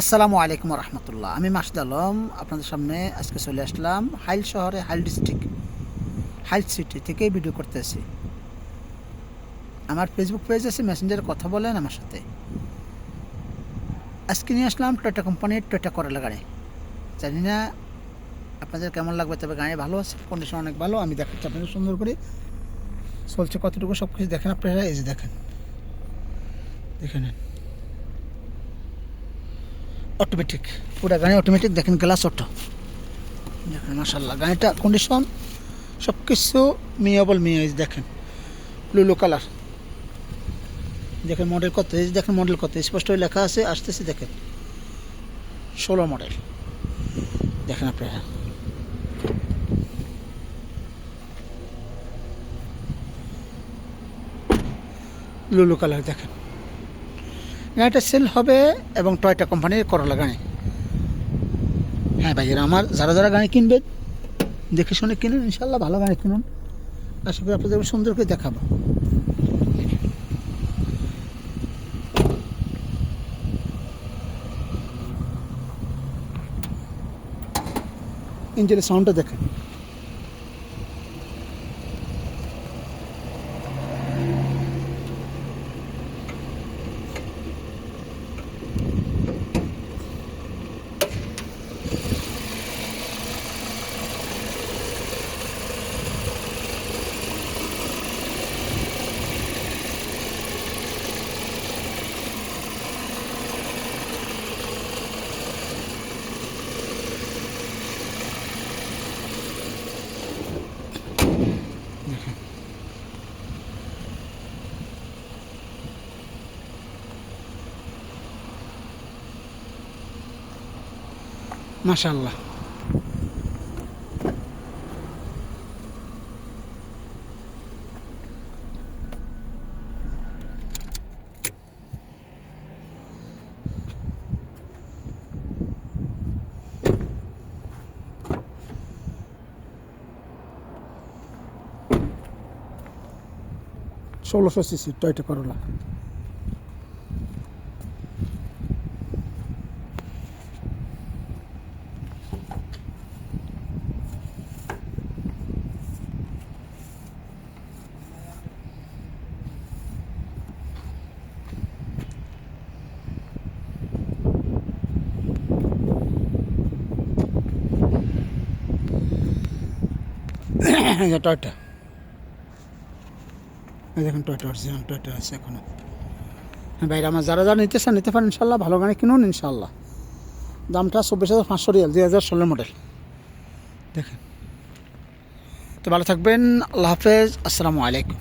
আসসালামু আলাইকুম রহমতুল্লাহ আমি মাসুদ আলম, আপনাদের সামনে আজকে চলে আসলাম হাইল শহরে হাইল ডিস্ট্রিক্ট, হাইল সিটি থেকে ভিডিও করতে করতেছি। আমার ফেসবুক পেজ আছে, মেসেঞ্জারে কথা বলেন আমার সাথে। আজকে নিয়ে আসলাম টয়টা কোম্পানির টয়টা করলা গাড়ি। জানি না আপনাদের কেমন লাগবে, তবে গাড়ি ভালো আছে কন্ডিশন অনেক ভালো, আমি দেখাচ্ছি আপনাদের সুন্দর করে। চলছে কতটুকু সব কিছু দেখেন আপনারা, এই যে দেখেন। দেখে নেন। অটোমেটিক পুরো গাড়ি অটোমেটিক দেখেন গ্লাস অটো দেখেন মাসাল্লাহ গাড়িটা কন্ডিশন সব কিছু মিয়াবল মিয়া এই যে দেখেন। লুলু কালার দেখেন মডেল কত, এই দেখেন মডেল কত স্পষ্ট লেখা আছে, আসতেছে, দেখেন। ষোলো মডেল দেখেন আপনারা। লুলু কালার দেখেন। গাড়িটা সেল হবে এবং টয়টা কোম্পানির করলা গাড়ি। হ্যাঁ ভাইয়েরা আমার, যারা যারা গাড়ি কিনবে, দেখে শুনে কিনুন ইনশাল্লাহ ভালো গাড়ি কিনুন। আশা করি আপনাদের সুন্দর করে দেখাবো। ইঞ্জিনের সাউন্ডটা দেখেন। মাশাল্লাহ ষোলোশো সিসি টয়টা করলা এই যে টয়টা। দেখুন টয়টা অরিজিনাল, টয়টা আছে এখনও। হ্যাঁ বাইরে আমার যারা যারা নিতে চান নিতে পারেন ইনশাল্লাহ, ভালো গাড়ি কিনুন ইনশাল্লাহ। দামটা চব্বিশ হাজার পাঁচশো রিয়াল, দুই হাজার ষোলো মডেল দেখেন। তো ভালো থাকবেন, আল্লাহ হাফেজ, আসসালামু আলাইকুম।